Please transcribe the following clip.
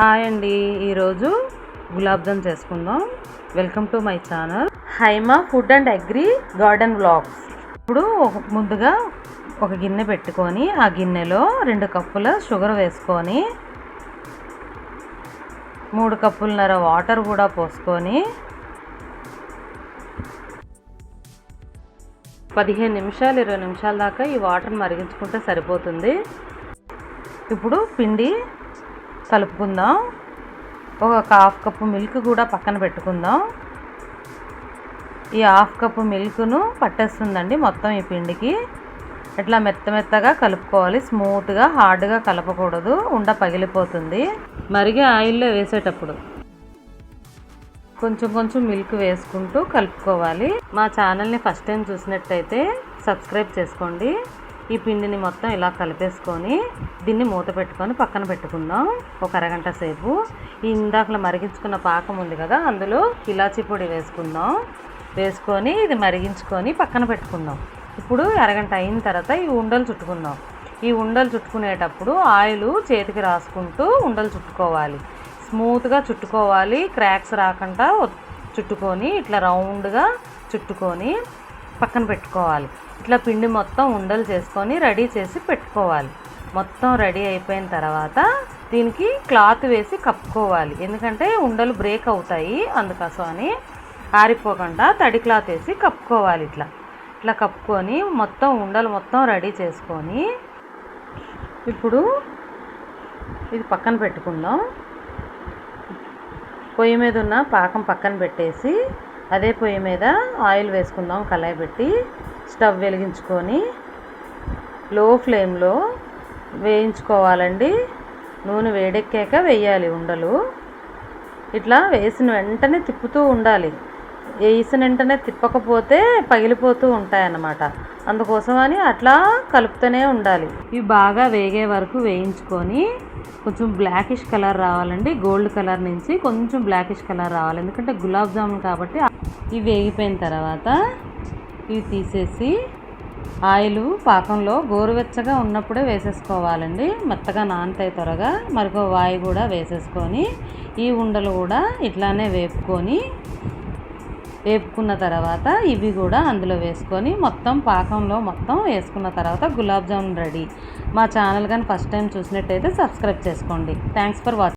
Hi అండి ఈరోజు గులాబ్ జామ్ చేసుకుందాం. Welcome to my channel Haima food and agri garden blogs ఇప్పుడు ముందుగా ఒక గిన్నె పెట్టుకొని ఆ గిన్నెలో రెండు కప్పుల షుగర్ వేసుకొని మూడు కప్పులన్నర వాటర్ కూడా పోసుకొని పదిహేను నిమిషాలు ఇరవై నిమిషాల దాకా ఈ వాటర్ మరిగించుకుంటే సరిపోతుంది. ఇప్పుడు పిండి కలుపుకుందాం. ఒక హాఫ్ కప్పు మిల్క్ కూడా పక్కన పెట్టుకుందాం. ఈ హాఫ్ కప్పు మిల్క్ను పట్టేస్తుందండి మొత్తం ఈ పిండికి. ఇట్లా మెత్త మెత్తగా కలుపుకోవాలి. స్మూత్గా హార్డ్గా కలపకూడదు. ఉండ పగిలిపోతుంది. మరిగే ఆయిల్లో వేసేటప్పుడు కొంచెం కొంచెం మిల్క్ వేసుకుంటూ కలుపుకోవాలి. మా ఛానల్ని ఫస్ట్ టైం చూసినట్టయితే సబ్స్క్రైబ్ చేసుకోండి. ఈ పిండిని మొత్తం ఇలా కలిపేసుకొని దీన్ని మూత పెట్టుకొని పక్కన పెట్టుకుందాం ఒక అరగంట సేపు. ఈ ఇందాకలో మరిగించుకున్న పాకం ఉంది కదా అందులో ఇలాచీ పొడి వేసుకుందాం. వేసుకొని ఇది మరిగించుకొని పక్కన పెట్టుకుందాం. ఇప్పుడు అరగంట అయిన తర్వాత ఈ ఉండలు చుట్టుకుందాం. ఈ ఉండలు చుట్టుకునేటప్పుడు ఆయిల్ చేతికి రాసుకుంటూ ఉండలు చుట్టుకోవాలి. స్మూత్గా చుట్టుకోవాలి క్రాక్స్ రాకుండా చుట్టుకొని ఇట్లా రౌండ్గా చుట్టుకొని పక్కన పెట్టుకోవాలి. ఇట్లా పిండి మొత్తం ఉండలు చేసుకొని రెడీ చేసి పెట్టుకోవాలి. మొత్తం రెడీ అయిపోయిన తర్వాత దీనికి క్లాత్ వేసి కప్పుకోవాలి. ఎందుకంటే ఉండలు బ్రేక్ అవుతాయి అందుకోసం అని ఆరిపోకుండా తడి క్లాత్ వేసి కప్పుకోవాలి ఇట్లా. ఇట్లా కప్పుకొని మొత్తం ఉండలు మొత్తం రెడీ చేసుకొని ఇప్పుడు ఇది పక్కన పెట్టుకుందాం. పొయ్యి మీద ఉన్న పాకం పక్కన పెట్టేసి అదే పొయ్యి మీద ఆయిల్ వేసుకుందాం కళాయి పెట్టి స్టవ్ వెలిగించుకొని లో ఫ్లేమ్లో వేయించుకోవాలండి. నూనె వేడెక్కాక వేయాలి ఉండలు. ఇట్లా వేసిన వెంటనే తిప్పుతూ ఉండాలి. వేసిన వెంటనే తిప్పకపోతే పగిలిపోతూ ఉంటాయన్నమాట. అందుకోసమని అట్లా కలుపుతూనే ఉండాలి. ఇవి బాగా వేగే వరకు వేయించుకొని కొంచెం బ్లాకిష్ కలర్ రావాలండి. గోల్డ్ కలర్ నుంచి కొంచెం బ్లాకిష్ కలర్ రావాలి. ఎందుకంటే గులాబ్ జామున్ కాబట్టి ఇవి వేగిపోయిన తర్వాత ఇవి తీసేసి ఆయిల్ పాకంలో గోరువెచ్చగా ఉన్నప్పుడే వేసేసుకోవాలండి. మెత్తగా నానతాయి త్వరగా. మరొక వాయి కూడా వేసేసుకొని ఈ ఉండలు కూడా ఇట్లానే వేపుకొని వేపుకున్న తర్వాత ఇవి కూడా అందులో వేసుకొని మొత్తం పాకంలో మొత్తం వేసుకున్న తర్వాత గులాబ్ జామున్ రెడీ. మా ఛానల్ కానీ ఫస్ట్ టైం చూసినట్టయితే సబ్స్క్రైబ్ చేసుకోండి. Thanks for watching